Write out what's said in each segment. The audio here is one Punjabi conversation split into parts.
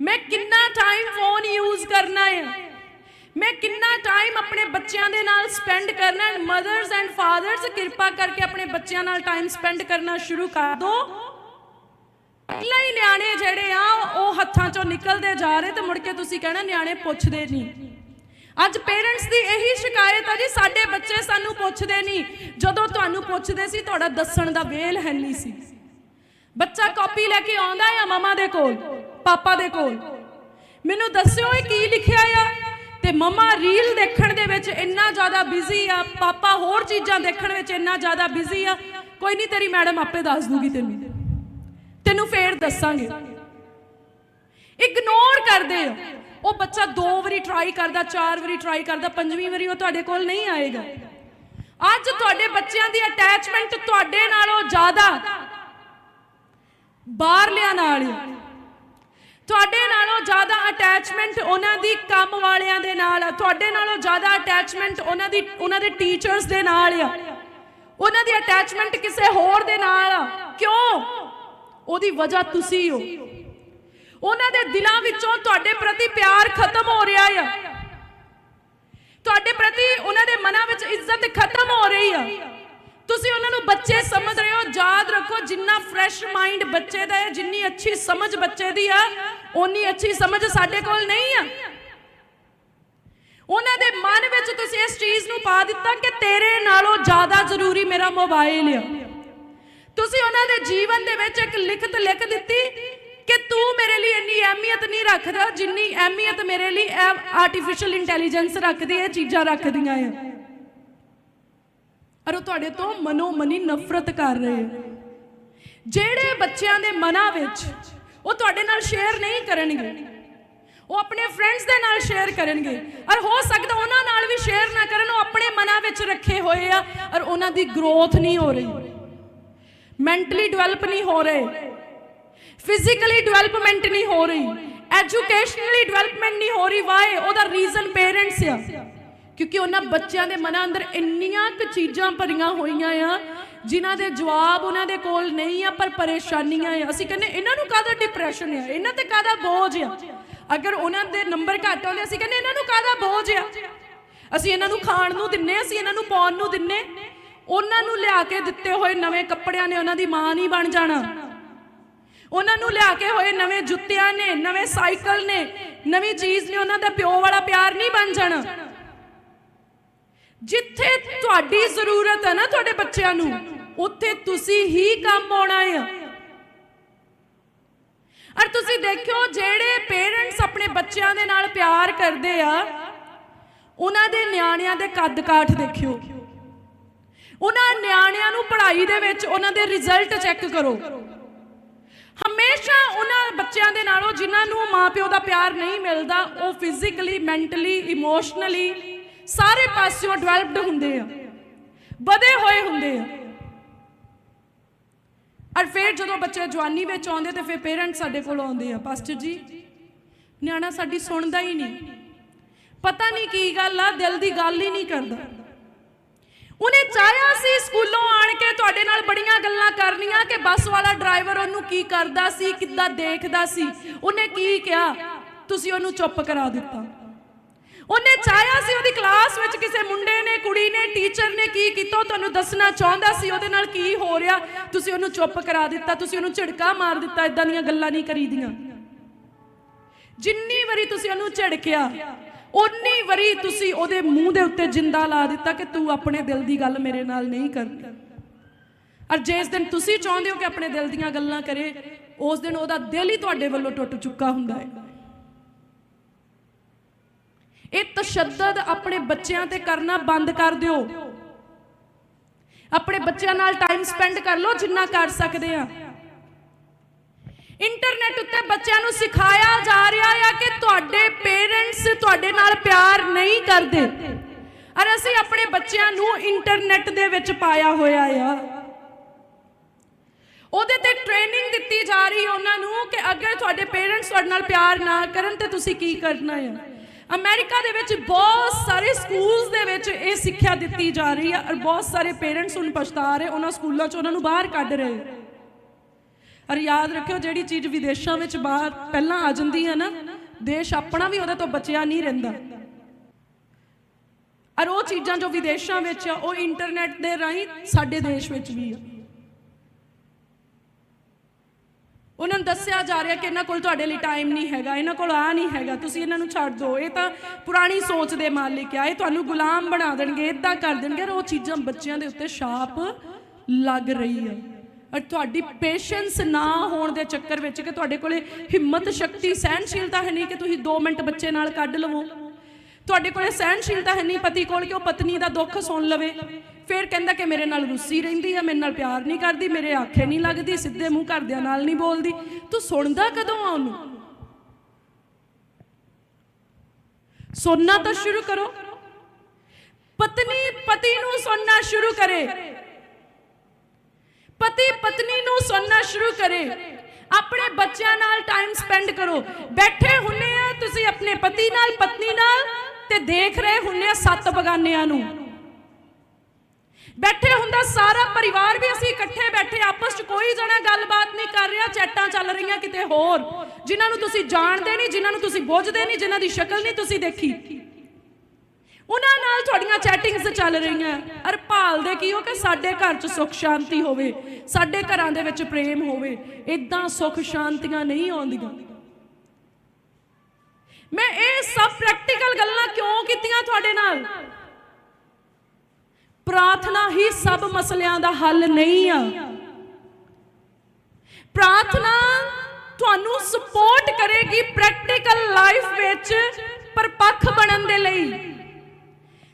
ਮੈਂ ਕਿੰਨਾ ਟਾਈਮ ਫੋਨ ਯੂਜ਼ ਕਰਨਾ ਹੈ? ਮੈਂ ਕਿੰਨਾ ਟਾਈਮ ਆਪਣੇ ਬੱਚਿਆਂ ਦੇ ਨਾਲ ਸਪੈਂਡ ਕਰਨਾ ਹੈ? ਮਦਰਸ ਐਂਡ ਫਾਦਰਸ ਕਿਰਪਾ ਕਰਕੇ ਆਪਣੇ ਬੱਚਿਆਂ ਨਾਲ ਟਾਈਮ ਸਪੈਂਡ ਕਰਨਾ ਸ਼ੁਰੂ ਕਰ ਦਿਓ ਪਹਿਲਾਂ ਹੀ ਨਿਆਣੇ ਜਿਹੜੇ ਆ, ਉਹ ਹੱਥਾਂ ਚੋਂ ਨਿਕਲਦੇ ਜਾ ਰਹੇ ਤੇ ਮੁੜ ਕੇ ਤੁਸੀਂ ਕਹਿਣਾ ਨਿਆਣੇ ਪੁੱਛਦੇ ਨਹੀਂ। ਅੱਜ ਪੇਰੈਂਟਸ ਦੀ ਇਹੀ ਸ਼ਿਕਾਇਤ ਆ ਜੀ, ਸਾਡੇ ਬੱਚੇ ਸਾਨੂੰ ਪੁੱਛਦੇ ਨਹੀਂ। ਜਦੋਂ ਤੁਹਾਨੂੰ ਪੁੱਛਦੇ ਸੀ, ਤੁਹਾਡਾ ਦੱਸਣ ਦਾ ਵੇਲ ਹੈ ਨਹੀਂ ਸੀ। ਬੱਚਾ ਕਾਪੀ ਲੈ ਕੇ ਆਉਂਦਾ ਆ ਮਮਾ ਦੇ ਕੋਲ? ਪਾਪਾ ਦੇ ਕੋਲ। ਮੈਨੂੰ ਦੱਸਿਓ ਇਹ ਕੀ ਲਿਖਿਆ ਆ? ਤੇ ਮਮਾ, ਰੀਲ ਦੇਖਣ ਦੇ ਵਿੱਚ ਇੰਨਾ ਜ਼ਿਆਦਾ ਬਿਜ਼ੀ ਆ। ਪਾਪਾ ਹੋਰ ਚੀਜ਼ਾਂ ਦੇਖਣ ਵਿੱਚ ਇੰਨਾ ਜ਼ਿਆਦਾ ਬਿਜ਼ੀ ਆ। ਕੋਈ ਨਹੀਂ, ਤੇਰੀ ਮੈਡਮ ਆਪੇ ਦੱਸ ਦੂਗੀ ਤੈਨੂੰ। ਤੈਨੂੰ ਫੇਰ ਦੱਸਾਂਗੇ। ਇਗਨੋਰ ਕਰਦੇ ਆ। ਉਹ ਬੱਚਾ ਦੋ ਵਾਰੀ ਟਰਾਈ ਕਰਦਾ, ਚਾਰ ਵਾਰੀ ਟਰਾਈ ਕਰਦਾ, ਪੰਜਵੀਂ ਵਾਰੀ ਉਹ ਤੁਹਾਡੇ ਕੋਲ ਨਹੀਂ ਆਏਗਾ। ਅੱਜ ਤੁਹਾਡੇ ਬੱਚਿਆਂ ਦੀ ਅਟੈਚਮੈਂਟ ਤੁਹਾਡੇ ਨਾਲੋਂ ਜ਼ਿਆਦਾ ਬਾਹਰਲਿਆਂ ਨਾਲ ਆ ਤੁਹਾਡੇ ਨਾਲੋਂ ਜ਼ਿਆਦਾ ਅਟੈਚਮੈਂਟ ਉਹਨਾਂ ਦੀ ਕੰਮ ਵਾਲਿਆਂ ਦੇ ਨਾਲ ਆ। ਤੁਹਾਡੇ ਨਾਲੋਂ ਜ਼ਿਆਦਾ ਅਟੈਚਮੈਂਟ ਉਹਨਾਂ ਦੀ ਉਹਨਾਂ ਦੇ ਟੀਚਰਸ ਦੇ ਨਾਲ ਆ। ਉਹਨਾਂ ਦੀ ਅਟੈਚਮੈਂਟ ਕਿਸੇ ਹੋਰ ਦੇ ਨਾਲ ਆ। ਕਿਉਂ? ਉਹਦੀ ਵਜ੍ਹਾ ਤੁਸੀਂ ਹੋ। ਉਹਨਾਂ ਦੇ ਦਿਲਾਂ ਵਿੱਚੋਂ ਤੁਹਾਡੇ ਪ੍ਰਤੀ ਪਿਆਰ ਖਤਮ ਹੋ ਰਿਹਾ ਆ। ਤੁਹਾਡੇ ਪ੍ਰਤੀ ਉਹਨਾਂ ਦੇ ਮਨਾਂ ਵਿੱਚ ਇੱਜ਼ਤ ਖਤਮ ਹੋ ਰਹੀ ਆ। ਤੁਸੀਂ ਉਹਨਾਂ ਨੂੰ ਬੱਚੇ ਸਮਝ ਰਹੇ ਹੋ। ਯਾਦ ਰੱਖੋ, ਜਿੰਨਾ ਫਰੈਸ਼ ਮਾਈਂਡ ਬੱਚੇ ਦਾ ਹੈ, ਜਿੰਨੀ ਅੱਛੀ ਸਮਝ ਬੱਚੇ ਦੀ ਆ ਓਨੀ ਅੱਛੀ ਸਮਝ ਸਾਡੇ ਕੋਲ ਨਹੀਂ ਆ। ਉਹਨਾਂ ਦੇ ਮਨ ਵਿੱਚ ਤੁਸੀਂ ਇਸ ਚੀਜ਼ ਨੂੰ ਪਾ ਦਿੱਤਾ ਕਿ ਤੇਰੇ ਨਾਲੋਂ ਜ਼ਿਆਦਾ ਜ਼ਰੂਰੀ ਮੇਰਾ ਮੋਬਾਈਲ ਆ। ਤੁਸੀਂ ਉਹਨਾਂ ਦੇ ਜੀਵਨ ਦੇ ਵਿੱਚ ਇੱਕ ਲਿਖਤ ਲਿਖ ਦਿੱਤੀ ਕਿ ਤੂੰ ਮੇਰੇ ਲਈ ਇੰਨੀ ਅਹਿਮੀਅਤ ਨਹੀਂ ਰੱਖਦਾ ਜਿੰਨੀ ਅਹਿਮੀਅਤ ਮੇਰੇ ਲਈ ਆਰਟੀਫੀਸ਼ੀਅਲ ਇੰਟੈਲੀਜੈਂਸ ਰੱਖਦੀ ਹੈ ਚੀਜ਼ਾਂ ਰੱਖਦੀਆਂ ਆ। ਔਰ ਉਹ ਤੁਹਾਡੇ ਤੋਂ ਮਨੋ ਮਨੀ ਨਫ਼ਰਤ ਕਰ ਰਹੇ ਜਿਹੜੇ ਬੱਚਿਆਂ ਦੇ ਮਨਾਂ ਵਿੱਚ ਉਹ ਤੁਹਾਡੇ ਨਾਲ ਸ਼ੇਅਰ ਨਹੀਂ ਕਰਨਗੇ। ਉਹ ਆਪਣੇ ਫਰੈਂਡਸ ਦੇ ਨਾਲ ਸ਼ੇਅਰ ਕਰਨਗੇ। ਔਰ ਹੋ ਸਕਦਾ ਉਹਨਾਂ ਨਾਲ ਵੀ ਸ਼ੇਅਰ ਨਾ ਕਰਨ, ਉਹ ਆਪਣੇ ਮਨਾਂ ਵਿੱਚ ਰੱਖੇ ਹੋਏ ਆ, ਔਰ ਉਹਨਾਂ ਦੀ ਗਰੋਥ ਨਹੀਂ ਹੋ ਰਹੀ। ਮੈਂਟਲੀ ਡਿਵੈਲਪ ਨਹੀਂ ਹੋ ਰਹੇ। ਫਿਜ਼ੀਕਲੀ ਡਿਵੈਲਪਮੈਂਟ ਨਹੀਂ ਹੋ ਰਹੀ। ਐਜੂਕੇਸ਼ਨਲੀ ਡਿਵੈਲਪਮੈਂਟ ਨਹੀਂ ਹੋ ਰਹੀ। ਵਾਏ ਉਹਦਾ ਰੀਜ਼ਨ ਪੇਰੈਂਟਸ ਆ। ਕਿਉਂਕਿ ਉਹਨਾਂ ਬੱਚਿਆਂ ਦੇ ਮਨਾਂ ਅੰਦਰ ਇੰਨੀਆਂ ਕੁ ਚੀਜ਼ਾਂ ਭਰੀਆਂ ਹੋਈਆਂ ਆ ਜਿਨ੍ਹਾਂ ਦੇ ਜਵਾਬ ਉਹਨਾਂ ਦੇ ਕੋਲ ਨਹੀਂ ਆ, ਪਰ ਪਰੇਸ਼ਾਨੀਆਂ ਆ। ਅਸੀਂ ਕਹਿੰਦੇ, ਇਹਨਾਂ ਨੂੰ ਕਾਹਦਾ ਡਿਪਰੈਸ਼ਨ ਆ? ਇਹਨਾਂ ਤੇ ਕਾਹਦਾ ਬੋਝ ਆ? ਅਗਰ ਉਹਨਾਂ ਦੇ ਨੰਬਰ ਘੱਟ ਆਉਂਦੇ, ਅਸੀਂ ਕਹਿੰਦੇ, ਇਹਨਾਂ ਨੂੰ ਕਾਹਦਾ ਬੋਝ ਆ? ਅਸੀਂ ਇਹਨਾਂ ਨੂੰ ਖਾਣ ਨੂੰ ਦਿੰਨੇ ਅਸੀਂ ਇਹਨਾਂ ਨੂੰ ਪਾਉਣ ਨੂੰ ਦਿੰਨੇ ਉਹਨਾਂ ਨੂੰ ਲਿਆ ਕੇ ਦਿੱਤੇ ਹੋਏ ਨਵੇਂ ਕੱਪੜਿਆਂ ਨੇ ਉਹਨਾਂ ਦੀ ਮਾਂ ਨਹੀਂ ਬਣ ਜਾਣਾ। ਉਹਨਾਂ ਨੂੰ ਲਿਆ ਕੇ ਹੋਏ ਨਵੇਂ ਜੁੱਤਿਆਂ ਨੇ, ਨਵੇਂ ਸਾਈਕਲ ਨੇ, ਨਵੀਂ ਚੀਜ਼ ਨੇ, ਉਹਨਾਂ ਦਾ ਪਿਓ ਵਾਲਾ ਪਿਆਰ ਨਹੀਂ ਬਣ ਜਾਣਾ। ਜਿੱਥੇ ਤੁਹਾਡੀ ਜ਼ਰੂਰਤ ਹੈ ਨਾ ਤੁਹਾਡੇ ਬੱਚਿਆਂ ਨੂੰ, ਉੱਥੇ ਤੁਸੀਂ ਹੀ ਕੰਮ ਆਉਣਾ ਆ। ਔਰ ਤੁਸੀਂ ਦੇਖਿਓ, ਜਿਹੜੇ ਪੇਰੈਂਟਸ ਆਪਣੇ ਬੱਚਿਆਂ ਦੇ ਨਾਲ ਪਿਆਰ ਕਰਦੇ ਆ, ਉਹਨਾਂ ਦੇ ਨਿਆਣਿਆਂ ਦੇ ਕੱਦ ਕਾਠ ਦੇਖਿਓ। ਉਹਨਾਂ ਨਿਆਣਿਆਂ ਨੂੰ ਪੜ੍ਹਾਈ ਦੇ ਵਿੱਚ ਉਹਨਾਂ ਦੇ ਰਿਜ਼ਲਟ ਚੈੱਕ ਕਰੋ। ਹਮੇਸ਼ਾ ਉਹਨਾਂ ਬੱਚਿਆਂ ਦੇ ਨਾਲੋਂ ਜਿਨ੍ਹਾਂ ਨੂੰ ਮਾਪਿਓ ਦਾ ਪਿਆਰ ਨਹੀਂ ਮਿਲਦਾ, ਉਹ ਫਿਜ਼ੀਕਲੀ ਮੈਂਟਲੀ ਇਮੋਸ਼ਨਲੀ ਸਾਰੇ ਪਾਸਿਓਂ ਡਿਵੈਲਪਡ ਹੁੰਦੇ ਆ। ਵਧੇ ਹੋਏ ਹੁੰਦੇ ਆ। ਔਰ ਫਿਰ ਜਦੋਂ ਬੱਚੇ ਜਵਾਨੀ ਵਿੱਚ ਆਉਂਦੇ ਤੇ ਫਿਰ ਪੇਰੈਂਟਸ ਸਾਡੇ ਕੋਲ ਆਉਂਦੇ ਆ ਪਾਸਟਰ ਜੀ, ਨਿਆਣਾ ਸਾਡੀ ਸੁਣਦਾ ਹੀ ਨਹੀਂ। ਪਤਾ ਨਹੀਂ ਕੀ ਗੱਲ ਆ, ਦਿਲ ਦੀ ਗੱਲ ਹੀ ਨਹੀਂ ਕਰਦਾ। ਉਹਨੇ ਚਾਹਿਆ ਸੀ ਸਕੂਲੋਂ ਆਣ ਕੇ ਤੁਹਾਡੇ ਨਾਲ ਬੜੀਆਂ ਗੱਲਾਂ ਕਰਨੀਆਂ ਕਿ ਬੱਸ ਵਾਲਾ ਡਰਾਈਵਰ ਉਹਨੂੰ ਕੀ ਕਰਦਾ ਸੀ, ਕਿੱਦਾਂ ਦੇਖਦਾ ਸੀ। ਉਹਨੇ ਕੀ ਕਿਹਾ? ਤੁਸੀਂ ਉਹਨੂੰ ਚੁੱਪ ਕਰਾ ਦਿੱਤਾ। ਉਹਨੇ ਚਾਹਿਆ ਸੀ ਉਹਦੀ ਕਲਾਸ ਵਿੱਚ ਕਿਸੇ ਮੁੰਡੇ ਨੇ, ਕੁੜੀ ਨੇ, ਟੀਚਰ ਨੇ ਕੀ ਕੀਤਾ ਤੁਹਾਨੂੰ ਦੱਸਣਾ ਚਾਹੁੰਦਾ ਸੀ, ਉਹਦੇ ਨਾਲ ਕੀ ਹੋ ਰਿਹਾ? ਤੁਸੀਂ ਉਹਨੂੰ ਚੁੱਪ ਕਰਾ ਦਿੱਤਾ, ਤੁਸੀਂ ਉਹਨੂੰ ਝਿੜਕਾ ਮਾਰ ਦਿੱਤਾ ਇਦਾਂ ਦੀਆਂ ਗੱਲਾਂ ਨਹੀਂ ਕਰੀਦੀਆਂ। ਜਿੰਨੀ ਵਾਰੀ ਤੁਸੀਂ ਉਹਨੂੰ ਝਿੜਕਿਆ ਉਨੀ ਵਾਰੀ ਤੁਸੀਂ ਉਹਦੇ ਮੂੰਹ ਦੇ ਉੱਤੇ ਜਿੰਦਾ ਲਾ ਦਿੱਤਾ ਕਿ ਤੂੰ ਆਪਣੇ ਦਿਲ ਦੀ ਗੱਲ ਮੇਰੇ ਨਾਲ ਨਹੀਂ ਕਰਨੀ ਔਰ ਜਿਸ ਦਿਨ ਤੁਸੀਂ ਚਾਹੁੰਦੇ ਹੋ ਕਿ ਆਪਣੇ ਦਿਲ ਦੀਆਂ ਗੱਲਾਂ ਕਰੇ, ਉਸ ਦਿਨ ਉਹਦਾ ਦਿਲ ਹੀ ਤੁਹਾਡੇ ਵੱਲੋਂ ਟੁੱਟ ਚੁੱਕਾ ਹੁੰਦਾ ਹੈ। ਇਹ ਤਸ਼ੱਦਦ ਆਪਣੇ ਬੱਚਿਆਂ ਤੇ ਕਰਨਾ ਬੰਦ ਕਰ ਦਿਓ। ਆਪਣੇ ਬੱਚਿਆਂ ਨਾਲ ਟਾਈਮ ਸਪੈਂਡ ਕਰ ਲਓ ਜਿੰਨਾ ਕਰ ਸਕਦੇ ਆ। ਇੰਟਰਨੈਟ ਉੱਤੇ ਬੱਚਿਆਂ ਨੂੰ ਸਿਖਾਇਆ ਜਾ ਰਿਹਾ ਆ ਕਿ ਤੁਹਾਡੇ ਪੇਰੈਂਟਸ ਤੁਹਾਡੇ ਨਾਲ ਪਿਆਰ ਨਹੀਂ ਕਰਦੇ। ਅਰ ਅਸੀਂ ਆਪਣੇ ਬੱਚਿਆਂ ਨੂੰ ਇੰਟਰਨੈਟ ਦੇ ਵਿੱਚ ਪਾਇਆ ਹੋਇਆ ਆ। ਉਹਦੇ ਤੇ ਟ੍ਰੇਨਿੰਗ ਦਿੱਤੀ ਜਾ ਰਹੀ ਹੈ ਉਹਨਾਂ ਨੂੰ ਕਿ ਅਗਰ ਤੁਹਾਡੇ ਪੇਰੈਂਟਸ ਤੁਹਾਡੇ ਨਾਲ ਪਿਆਰ ਨਾ ਕਰਨ ਤੇ ਤੁਸੀਂ ਕੀ ਕਰਨਾ ਹੈ ਅਮਰੀਕਾ ਦੇ ਵਿੱਚ ਬਹੁਤ ਸਾਰੇ ਸਕੂਲਸ ਦੇ ਵਿੱਚ ਇਹ ਸਿੱਖਿਆ ਦਿੱਤੀ ਜਾ ਰਹੀ ਹੈ ਔਰ ਬਹੁਤ ਸਾਰੇ ਪੇਰੈਂਟਸ ਹੁਣ ਪਛਤਾ ਰਹੇ, ਉਹਨਾਂ ਸਕੂਲਾਂ 'ਚ ਉਹਨਾਂ ਨੂੰ ਬਾਹਰ ਕੱਢ ਰਹੇ। ਔਰ ਯਾਦ ਰੱਖਿਓ ਜਿਹੜੀ ਚੀਜ਼ ਵਿਦੇਸ਼ਾਂ ਵਿੱਚ ਬਾਹਰ ਪਹਿਲਾਂ ਆ ਜਾਂਦੀ ਹੈ ਨਾ, ਦੇਸ਼ ਆਪਣਾ ਵੀ ਉਹਦੇ ਤੋਂ ਬਚਿਆ ਨਹੀਂ ਰਹਿੰਦਾ। ਔਰ ਉਹ ਚੀਜ਼ਾਂ ਜੋ ਵਿਦੇਸ਼ਾਂ ਵਿੱਚ ਆ, ਉਹ ਇੰਟਰਨੈਟ ਦੇ ਰਾਹੀਂ ਸਾਡੇ ਦੇਸ਼ ਵਿੱਚ ਵੀ ਆ। ਉਹਨਾਂ ਨੂੰ ਦੱਸਿਆ ਜਾ ਰਿਹਾ ਕਿ ਇਹਨਾਂ ਕੋਲ ਤੁਹਾਡੇ ਲਈ ਟਾਈਮ ਨਹੀਂ ਹੈਗਾ, ਇਹਨਾਂ ਕੋਲ ਆ ਨਹੀਂ ਹੈਗਾ, ਤੁਸੀਂ ਇਹਨਾਂ ਨੂੰ ਛੱਡ ਦਿਓ। ਇਹ ਤਾਂ ਪੁਰਾਣੀ ਸੋਚ ਦੇ ਮਾਲਿਕ ਆ, ਇਹ ਤੁਹਾਨੂੰ ਗੁਲਾਮ ਬਣਾ ਦੇਣਗੇ ਇਦਾਂ ਕਰ ਦੇਣਗੇ ਔਰ ਉਹ ਚੀਜ਼ਾਂ ਬੱਚਿਆਂ ਦੇ ਉੱਤੇ ਛਾਪ ਲੱਗ ਰਹੀ ਆ। ਔਰ ਤੁਹਾਡੀ ਪੇਸ਼ੈਂਸ ਨਾ ਹੋਣ ਦੇ ਚੱਕਰ ਵਿੱਚ ਕਿ ਤੁਹਾਡੇ ਕੋਲੇ ਹਿੰਮਤ, ਸ਼ਕਤੀ ਸਹਿਨਸ਼ੀਲਤਾ ਹੈ ਨਹੀਂ ਕਿ ਤੁਸੀਂ 2 ਮਿੰਟ ਬੱਚੇ ਨਾਲ ਕੱਢ ਲਵੋ। ਤੁਹਾਡੇ ਕੋਲੇ ਸਹਿਣਸ਼ੀਲਤਾ ਹੈ ਨਹੀਂ ਪਤੀ ਕੋਲ ਕਿ ਉਹ ਪਤਨੀ ਦਾ ਦੁੱਖ ਸੁਣ ਲਵੇ। ਫਿਰ ਕਹਿੰਦਾ ਕਿ ਮੇਰੇ ਨਾਲ ਰੁੱਸੀ ਰਹਿੰਦੀ ਆ, ਮੇਰੇ ਨਾਲ ਪਿਆਰ ਨਹੀਂ ਕਰਦੀ, ਮੇਰੇ ਆਖੇ ਨਹੀਂ ਲੱਗਦੀ, ਸਿੱਧੇ ਮੂੰਹ ਘਰਦਿਆਂ ਨਾਲ ਨਹੀਂ ਬੋਲਦੀ। ਤੂੰ ਸੁਣਦਾ ਕਦੋਂ ਆ ਉਹਨੂੰ? ਸੁਣਨਾ ਤਾਂ ਸ਼ੁਰੂ ਕਰੋ। ਪਤਨੀ ਪਤੀ ਨੂੰ ਸੁਣਨਾ ਸ਼ੁਰੂ ਕਰੇ। ਪਤੀ ਪਤਨੀ ਨੂੰ ਸੁਣਨਾ ਸ਼ੁਰੂ ਕਰੇ। ਆਪਣੇ ਬੱਚਿਆਂ ਨਾਲ ਟਾਈਮ ਸਪੈਂਡ ਕਰੋ। ਬੈਠੇ ਹੁੰਨੇ ਆ ਤੁਸੀਂ ਆਪਣੇ ਪਤੀ ਨਾਲ, ਪਤਨੀ ਨਾਲ। ਤੇ ਦੇਖ ਰਹੇ ਹੁੰਨੇ ਆ ਸੱਤ ਬਗਾਨਿਆਂ ਨੂੰ। ਬੈਠੇ ਹੁੰਦਾ ਸਾਰਾ ਪਰਿਵਾਰ ਵੀ ਅਸੀਂ ਇਕੱਠੇ ਬੈਠੇ, ਆਪਸ 'ਚ ਕੋਈ ਜਣਾ ਗੱਲਬਾਤ ਨਹੀਂ ਕਰ ਰਿਹਾ, ਚੈਟਾਂ ਚੱਲ ਰਹੀਆਂ ਕਿਤੇ ਹੋਰ। ਜਿਨ੍ਹਾਂ ਨੂੰ ਤੁਸੀਂ ਜਾਣਦੇ ਨਹੀਂ, ਜਿਨ੍ਹਾਂ ਨੂੰ ਤੁਸੀਂ ਬੁੱਝਦੇ ਨਹੀਂ, ਜਿਨ੍ਹਾਂ ਦੀ ਸ਼ਕਲ ਨਹੀਂ ਤੁਸੀਂ ਦੇਖੀ। ਉਹਨਾਂ ਨਾਲ ਤੁਹਾਡੀਆਂ ਚੈਟਿੰਗਸ ਚੱਲ ਰਹੀਆਂ। ਅਰ ਭਾਲਦੇ ਕੀ ਹੋ ਕਿ ਸਾਡੇ ਘਰ 'ਚ ਸੁੱਖ ਸ਼ਾਂਤੀ ਹੋਵੇ, ਸਾਡੇ ਘਰਾਂ ਦੇ ਵਿੱਚ ਪ੍ਰੇਮ ਹੋਵੇ। ਇਦਾਂ ਸੁੱਖ ਸ਼ਾਂਤੀਆਂ ਨਹੀਂ ਆਉਂਦੀਆਂ। ਮੈਂ ਇਹ ਸਭ ਪ੍ਰੈਕਟੀਕਲ ਗੱਲਾਂ ਕਿਉਂ ਕੀਤੀਆਂ ਤੁਹਾਡੇ ਨਾਲ? ਪ੍ਰਾਰਥਨਾ ਹੀ ਸਭ ਮਸਲਿਆਂ ਦਾ ਹੱਲ ਨਹੀਂ ਆ। ਪ੍ਰਾਰਥਨਾ ਤੁਹਾਨੂੰ ਸਪੋਰਟ ਕਰੇਗੀ ਪ੍ਰੈਕਟੀਕਲ ਲਾਈਫ ਵਿੱਚ ਪਰਪੱਖ ਬਣਨ ਦੇ ਲਈ।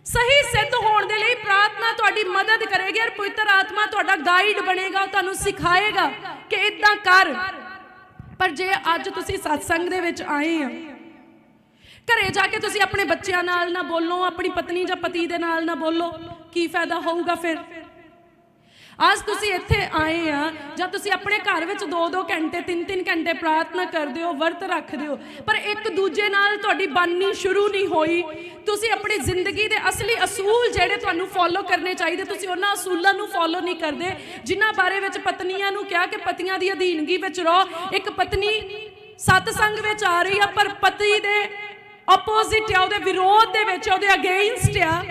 ਸਹੀ ਸਿੱਧ ਹੋਣ ਦੇ ਲਈ ਪ੍ਰਾਰਥਨਾ ਤੁਹਾਡੀ ਮਦਦ ਕਰੇਗੀ ਔਰ ਪਵਿੱਤਰ ਆਤਮਾ ਤੁਹਾਡਾ ਗਾਈਡ ਬਣੇਗਾ ਤੁਹਾਨੂੰ ਸਿਖਾਏਗਾ ਕਿ ਇਦਾਂ ਕਰ। ਪਰ ਜੇ ਅੱਜ ਤੁਸੀਂ ਸਤਸੰਗ ਦੇ ਵਿੱਚ ਆਏ ਆ ਘਰੇ ਜਾ ਕੇ ਤੁਸੀਂ ਆਪਣੇ ਬੱਚਿਆਂ ਨਾਲ ਨਾ ਬੋਲੋ, ਆਪਣੀ ਪਤਨੀ ਜਾਂ ਪਤੀ ਦੇ ਨਾਲ ਨਾ ਬੋਲੋ, ਕੀ ਫਾਇਦਾ ਹੋਊਗਾ ਫਿਰ? ਅੱਜ ਤੁਸੀਂ ਇੱਥੇ ਆਏ ਆ, ਜਾਂ ਤੁਸੀਂ ਆਪਣੇ ਘਰ ਵਿੱਚ 2-2 ਘੰਟੇ 3-3 ਘੰਟੇ ਪ੍ਰਾਰਥਨਾ ਕਰਦੇ ਹੋ, ਵਰਤ ਰੱਖਦੇ ਹੋ, ਪਰ ਇੱਕ ਦੂਜੇ ਨਾਲ ਤੁਹਾਡੀ ਬਣਨੀ ਸ਼ੁਰੂ ਨਹੀਂ ਹੋਈ। ਤੁਸੀਂ ਆਪਣੀ ਜ਼ਿੰਦਗੀ ਦੇ ਅਸਲੀ ਅਸੂਲ ਜਿਹੜੇ ਤੁਹਾਨੂੰ ਫੋਲੋ ਕਰਨੇ ਚਾਹੀਦੇ, ਤੁਸੀਂ ਉਹਨਾਂ ਅਸੂਲਾਂ ਨੂੰ ਫੋਲੋ ਨਹੀਂ ਕਰਦੇ, ਜਿਨ੍ਹਾਂ ਬਾਰੇ ਵਿੱਚ ਪਤਨੀਆਂ ਨੂੰ ਕਿਹਾ ਕਿ ਪਤੀਆਂ ਦੀ ਅਧੀਨਗੀ ਵਿੱਚ ਰਹੋ। ਇੱਕ ਪਤਨੀ ਸਤਸੰਗ ਵਿੱਚ ਆ ਰਹੀ ਆ, ਪਰ ਪਤੀ ਦੇ ਆਪੋਜ਼ਿਟ ਆ, ਉਹਦੇ ਵਿਰੋਧ ਦੇ ਵਿੱਚ ਉਹਦੇ ਅਗੇਂਸਟ ਆ।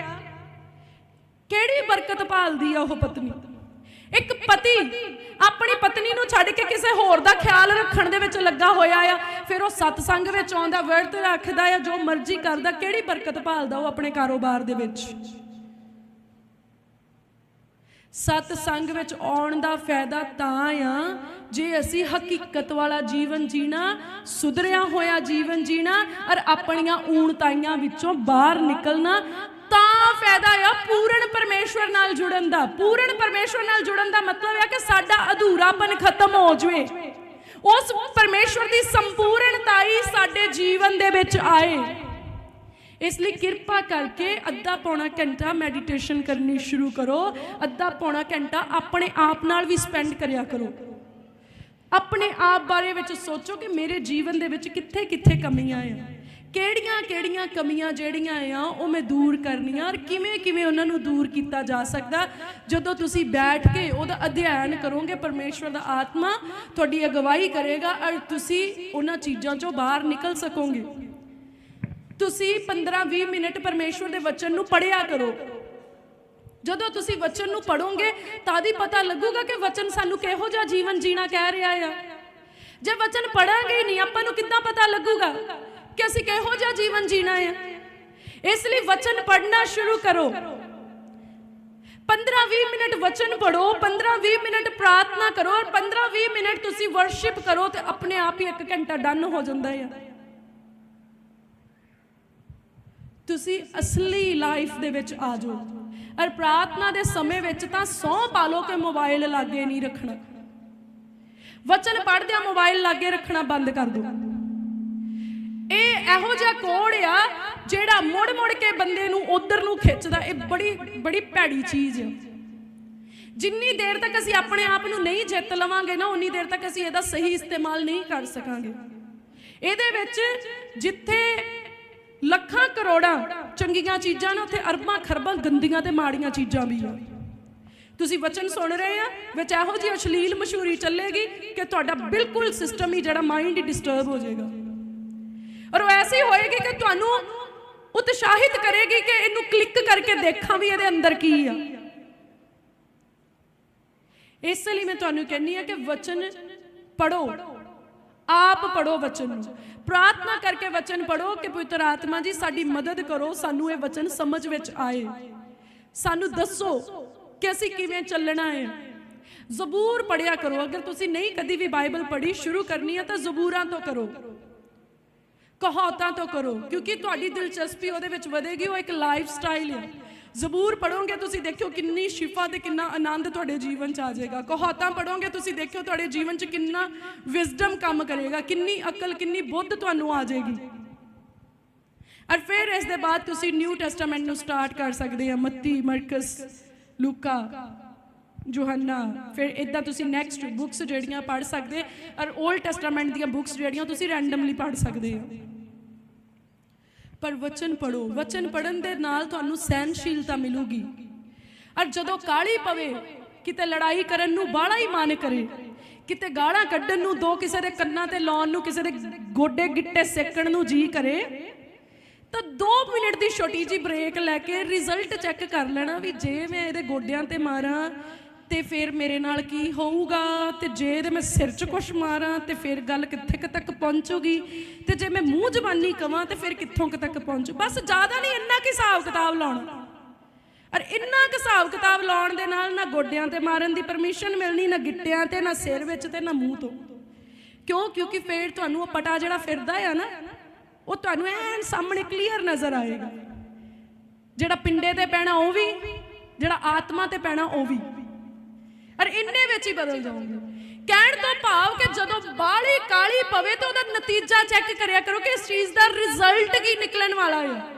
ਕਿਹੜੀ ਬਰਕਤ ਭਾਲਦੀ ਆ ਉਹ ਪਤਨੀ? ਇੱਕ ਪਤੀ ਆਪਣੀ ਪਤਨੀ ਨੂੰ ਛੱਡ ਕੇ ਕਿਸੇ ਹੋਰ ਦਾ ਖਿਆਲ ਰੱਖਣ ਦੇ ਵਿੱਚ ਲੱਗਾ ਹੋਇਆ ਆ, ਫਿਰ ਉਹ ਸਤਸੰਗ ਵਿੱਚ ਆਉਂਦਾ, ਵਰਤ ਰੱਖਦਾ ਆ, ਜੋ ਮਰਜ਼ੀ ਕਰਦਾ, ਕਿਹੜੀ ਬਰਕਤ ਭਾਲਦਾ ਉਹ ਆਪਣੇ ਕਾਰੋਬਾਰ ਦੇ ਵਿੱਚ? ਸਤਸੰਗ ਵਿੱਚ ਆਉਣ ਦਾ ਫਾਇਦਾ ਤਾਂ ਆ ਜੇ ਅਸੀਂ ਹਕੀਕਤ ਵਾਲਾ ਜੀਵਨ ਜੀਣਾ, ਸੁਧਰਿਆ ਹੋਇਆ ਜੀਵਨ ਜੀਣਾ ਔਰ ਆਪਣੀਆਂ ਊਣਤਾਈਆਂ ਵਿੱਚੋਂ ਬਾਹਰ ਨਿਕਲਣਾ, ਤਾਂ ਫਾਇਦਾ ਆ ਪੂਰਨ ਪਰਮੇਸ਼ਵਰ ਨਾਲ ਜੁੜਨ ਦਾ। ਪੂਰਨ ਪਰਮੇਸ਼ਵਰ ਨਾਲ ਜੁੜਨ ਦਾ ਮਤਲਬ ਹੈ ਕਿ ਸਾਡਾ ਅਧੂਰਾਪਨ ਖਤਮ ਹੋ ਜਵੇ। ਉਸ ਪਰਮੇਸ਼ਵਰ ਦੀ ਸੰਪੂਰਨਤਾਈ ਸਾਡੇ ਜੀਵਨ ਦੇ ਵਿੱਚ ਆਏ। ਇਸ ਲਈ ਕਿਰਪਾ ਕਰਕੇ ਅੱਧਾ ਪੌਣਾ ਘੰਟਾ ਮੈਡੀਟੇਸ਼ਨ ਕਰਨੀ ਸ਼ੁਰੂ ਕਰੋ। ਅੱਧਾ ਪੌਣਾ ਘੰਟਾ ਆਪਣੇ ਆਪ ਨਾਲ ਵੀ ਸਪੈਂਡ ਕਰਿਆ ਕਰੋ। ਆਪਣੇ ਆਪ ਬਾਰੇ ਵਿੱਚ ਸੋਚੋ ਕਿ ਮੇਰੇ ਜੀਵਨ ਦੇ ਵਿੱਚ ਕਿੱਥੇ ਕਿੱਥੇ ਕਮੀਆਂ ਆ। ਕਿਹੜੀਆਂ ਕਿਹੜੀਆਂ ਕਮੀਆਂ ਜਿਹੜੀਆਂ ਆ, ਉਹ ਮੈਂ ਦੂਰ ਕਰਨੀਆਂ ਔਰ ਕਿਵੇਂ ਕਿਵੇਂ ਉਹਨਾਂ ਨੂੰ ਦੂਰ ਕੀਤਾ ਜਾ ਸਕਦਾ। ਜਦੋਂ ਤੁਸੀਂ ਬੈਠ ਕੇ ਉਹਦਾ ਅਧਿਐਨ ਕਰੋਗੇ, ਪਰਮੇਸ਼ਵਰ ਦਾ ਆਤਮਾ ਤੁਹਾਡੀ ਅਗਵਾਈ ਕਰੇਗਾ ਔਰ ਤੁਸੀਂ ਉਹਨਾਂ ਚੀਜ਼ਾਂ ਚੋਂ ਬਾਹਰ ਨਿਕਲ ਸਕੋਗੇ। ਤੁਸੀਂ 15-20 ਮਿੰਟ ਪਰਮੇਸ਼ਵਰ ਦੇ ਵਚਨ ਨੂੰ ਪੜਿਆ ਕਰੋ। ਜਦੋਂ ਤੁਸੀਂ ਵਚਨ ਨੂੰ ਪੜੋਗੇ ਤਾਂ ਹੀ ਪਤਾ ਲੱਗੂਗਾ ਕਿ ਵਚਨ ਸਾਨੂੰ ਕਿਹੋ ਜਿਹਾ ਜੀਵਨ ਜੀਣਾ ਕਹਿ ਰਿਹਾ ਆ। ਜੇ ਵਚਨ ਪੜਾਂਗੇ ਹੀ ਨਹੀਂ, ਆਪਾਂ ਨੂੰ ਕਿੱਦਾਂ ਪਤਾ ਲੱਗੂਗਾ ਕਿ ਅਸੀਂ ਕਿਹੋ ਜਿਹਾ ਜੀਵਨ ਜੀਣਾ ਆ? ਇਸ ਲਈ ਵਚਨ ਪੜਨਾ ਸ਼ੁਰੂ ਕਰੋ। 15-20 ਮਿੰਟ ਵਚਨ ਪੜੋ 15-20 ਮਿੰਟ ਪ੍ਰਾਰਥਨਾ ਕਰੋ, ਔਰ 15-20 ਮਿੰਟ ਤੁਸੀਂ ਵਰਸ਼ਿਪ ਕਰੋ ਤੇ ਆਪਣੇ ਆਪ ਹੀ 1 ਘੰਟਾ ਡਨ ਹੋ ਜਾਂਦਾ ਹੈ ਤੁਸੀਂ ਅਸਲੀ ਲਾਈਫ ਦੇ ਵਿੱਚ ਆ ਜਾਓ। ਔਰ ਪ੍ਰਾਰਥਨਾ ਦੇ ਸਮੇਂ ਵਿੱਚ ਤਾਂ ਸੌ ਪਾ ਲਓ ਕਿ ਮੋਬਾਈਲ ਲਾਗੇ ਨਹੀਂ ਰੱਖਣਾ। ਵਚਨ ਪੜ੍ਹਦਿਆਂ ਮੋਬਾਈਲ ਲਾਗੇ ਰੱਖਣਾ ਬੰਦ ਕਰ ਦਿਓ। ਇਹ ਇਹੋ ਜਿਹਾ ਕੋੜ ਆ ਜਿਹੜਾ ਮੁੜ ਮੁੜ ਕੇ ਬੰਦੇ ਨੂੰ ਉਧਰ ਨੂੰ ਖਿੱਚਦਾ। ਇਹ ਬੜੀ ਬੜੀ ਭੈੜੀ ਚੀਜ਼ ਆ। ਜਿੰਨੀ ਦੇਰ ਤੱਕ ਅਸੀਂ ਆਪਣੇ ਆਪ ਨੂੰ ਨਹੀਂ ਜਿੱਤ ਲਵਾਂਗੇ ਨਾ, ਉਨੀ ਦੇਰ ਤੱਕ ਅਸੀਂ ਇਹਦਾ ਸਹੀ ਇਸਤੇਮਾਲ ਨਹੀਂ ਕਰ ਸਕਾਂਗੇ। ਇਹਦੇ ਵਿੱਚ ਜਿੱਥੇ ਲੱਖਾਂ ਕਰੋੜਾਂ ਚੰਗੀਆਂ ਚੀਜ਼ਾਂ ਨੇ ਉੱਥੇ ਅਰਬਾਂ ਖਰਬਾਂ ਗੰਦੀਆਂ ਤੇ ਮਾੜੀਆਂ ਚੀਜ਼ਾਂ ਵੀ ਆ। ਤੁਸੀਂ ਵਚਨ ਸੁਣ ਰਹੇ ਆ, ਵਿੱਚ ਇਹੋ ਜਿਹੀ ਅਸ਼ਲੀਲ ਮਸ਼ਹੂਰੀ ਚੱਲੇਗੀ ਕਿ ਤੁਹਾਡਾ ਬਿਲਕੁਲ ਸਿਸਟਮ ਹੀ ਜਿਹੜਾ ਮਾਈਂਡ ਹੀ ਡਿਸਟਰਬ ਹੋ ਜਾਏਗਾ। ਔਰ ਉਹ ਐਸੀ ਹੋਏਗੀ ਕਿ ਤੁਹਾਨੂੰ ਉਤਸ਼ਾਹਿਤ ਕਰੇਗੀ ਕਿ ਇਹਨੂੰ ਕਲਿੱਕ ਕਰਕੇ ਦੇਖਾਂ ਵੀ ਇਹਦੇ ਅੰਦਰ ਕੀ ਆ। ਇਸ ਲਈ ਮੈਂ ਤੁਹਾਨੂੰ ਕਹਿੰਨੀ ਆ ਕਿ ਵਚਨ ਪੜੋ ਆਪ ਪੜੋ ਵਚਨ ਨੂੰ। ਪ੍ਰਾਰਥਨਾ ਕਰਕੇ ਵਚਨ ਪੜੋ ਕਿ ਪਵਿੱਤਰ ਆਤਮਾ ਜੀ, ਸਾਡੀ ਮਦਦ ਕਰੋ, ਸਾਨੂੰ ਇਹ ਵਚਨ ਸਮਝ ਵਿੱਚ ਆਏ। ਸਾਨੂੰ ਦੱਸੋ ਕਿ ਅਸੀਂ ਕਿਵੇਂ ਚੱਲਣਾ ਹੈ। ਜ਼ਬੂਰ ਪੜਿਆ ਕਰੋ। ਅਗਰ ਤੁਸੀਂ ਨਹੀਂ ਕਦੀ ਵੀ ਬਾਈਬਲ ਪੜ੍ਹੀ ਸ਼ੁਰੂ ਕਰਨੀ ਹੈ, ਤਾਂ ਜ਼ਬੂਰਾਂ ਤੋਂ ਕਰੋ। ਕਹਾਵਤਾਂ ਤੋਂ ਕਰੋ। ਕਿਉਂਕਿ ਤੁਹਾਡੀ ਦਿਲਚਸਪੀ ਉਹਦੇ ਵਿੱਚ ਵਧੇਗੀ, ਉਹ ਇੱਕ ਲਾਈਫ ਸਟਾਈਲ ਹੈ। ਜ਼ਬੂਰ ਪੜੋਗੇ ਤੁਸੀਂ ਦੇਖਿਓ ਕਿੰਨੀ ਸ਼ਿਫਾ ਤੇ ਕਿੰਨਾ ਆਨੰਦ ਤੁਹਾਡੇ ਜੀਵਨ ਚ ਆ ਜਾਏਗਾ। ਕਹਾਵਤਾਂ ਪੜੋਗੇ ਤੁਸੀਂ ਦੇਖਿਓ ਤੁਹਾਡੇ ਜੀਵਨ ਚ ਕਿੰਨਾ ਵਿਜ਼ਡਮ ਕੰਮ ਕਰੇਗਾ, ਕਿੰਨੀ ਅਕਲ, ਕਿੰਨੀ ਬੁੱਧ ਤੁਹਾਨੂੰ ਆ ਜਾਏਗੀ। ਔਰ ਫਿਰ ਇਸ ਦੇ ਬਾਅਦ ਤੁਸੀਂ ਨਿਊ ਟੈਸਟਾਮੈਂਟ ਨੂੰ ਸਟਾਰਟ ਕਰ ਸਕਦੇ ਆ, ਮੱਤੀ, ਮਰਕਸ, ਲੂਕਾ, ਯੋਹੰਨਾ। ਫਿਰ ਇਦਾਂ ਤੁਸੀਂ ਨੈਕਸਟ ਬੁੱਕਸ ਜਿਹੜੀਆਂ ਪੜ੍ਹ ਸਕਦੇ, ਔਰ 올ਡ ਟੈਸਟਾਮੈਂਟ ਦੀਆਂ ਬੁੱਕਸ ਜਿਹੜੀਆਂ, ਤੁਸੀਂ ਰੈਂਡਮਲੀ ਪੜ੍ਹ ਸਕਦੇ ਹੋ। ਪਰ ਵਚਨ ਪੜੋ ਵਚਨ ਪੜਨ ਦੇ ਨਾਲ ਤੁਹਾਨੂੰ ਸਹਿਨਸ਼ੀਲਤਾ ਮਿਲੂਗੀ। ਔਰ ਜਦੋਂ ਕਾਲੀ ਪਵੇ, ਕਿਤੇ ਲੜਾਈ ਕਰਨ ਨੂੰ ਬਾਹਲਾ ਹੀ ਮਨ ਕਰੇ, ਕਿਤੇ ਗਾਲਾਂ ਕੱਢਣ ਨੂੰ ਦੋ ਕਿਸੇ ਦੇ ਕੰਨਾਂ ਤੇ ਲਾਉਣ ਨੂੰ, ਕਿਸੇ ਦੇ ਗੋਡੇ ਗਿੱਟੇ ਸੇਕਣ ਨੂੰ ਜੀ ਕਰੇ, ਤਾਂ 2 ਮਿੰਟ ਦੀ ਛੋਟੀ ਜੀ ਬ੍ਰੇਕ ਲੈ ਕੇ ਰਿਜ਼ਲਟ ਚੈੱਕ ਕਰ ਲੈਣਾ ਵੀ ਜੇ ਮੈਂ ਇਹਦੇ ਗੋਡਿਆਂ ਤੇ ਮਾਰਾਂ ਤੇ ਫਿਰ ਮੇਰੇ ਨਾਲ ਕੀ ਹੋਊਗਾ? ਤੇ ਜੇ ਇਹਦੇ ਮੈਂ ਸਿਰ 'ਚ ਕੁਛ ਮਾਰਾਂ, ਤੇ ਫਿਰ ਗੱਲ ਕਿੱਥੇ ਕੁ ਤੱਕ ਪਹੁੰਚੂਗੀ? ਤੇ ਜੇ ਮੈਂ ਮੂੰਹ ਜ਼ਬਾਨੀ ਕਵਾਂ, ਤੇ ਫਿਰ ਕਿੱਥੋਂ ਕੁ ਤੱਕ ਪਹੁੰਚੂ? ਬਸ ਜ਼ਿਆਦਾ ਨਹੀਂ, ਇੰਨਾ ਕਿ ਹਿਸਾਬ ਕਿਤਾਬ ਲਾਉਣਾ। ਔਰ ਇੰਨਾ ਕੁ ਹਿਸਾਬ ਕਿਤਾਬ ਲਾਉਣ ਦੇ ਨਾਲ ਨਾ ਗੋਡਿਆਂ ਤੇ ਮਾਰਨ ਦੀ ਪਰਮਿਸ਼ਨ ਮਿਲਣੀ, ਨਾ ਗਿੱਟਿਆਂ ਤੇ, ਨਾ ਸਿਰ ਵਿੱਚ ਤੇ ਨਾ ਮੂੰਹ ਤੋਂ। ਕਿਉਂ? ਕਿਉਂਕਿ ਫਿਰ ਤੁਹਾਨੂੰ ਉਹ ਪਟਾ ਜਿਹੜਾ ਫਿਰਦਾ ਆ ਨਾ, ਉਹ ਤੁਹਾਨੂੰ ਐਨ ਸਾਹਮਣੇ ਕਲੀਅਰ ਨਜ਼ਰ ਆਏਗਾ। ਜਿਹੜਾ ਪਿੰਡੇ ਤੇ ਪੈਣਾ ਉਹ ਵੀ, ਜਿਹੜਾ ਆਤਮਾ ਤੇ ਪੈਣਾ ਉਹ ਵੀ। ਔਰ ਇੰਨੇ ਵਿੱਚ ਹੀ ਬਦਲ ਜਾਓਗੇ ਕਹਿਣ ਤੋਂ ਭਾਵ ਕਿ ਜਦੋਂ ਬਾਹਲੀ ਕਾਲੀ ਪਵੇ ਤਾਂ ਉਹਦਾ ਨਤੀਜਾ ਚੈੱਕ ਕਰਿਆ ਕਰੋ ਕਿ ਇਸ ਚੀਜ਼ ਦਾ ਰਿਜ਼ਲਟ ਕੀ ਨਿਕਲਣ ਵਾਲਾ ਹੈ।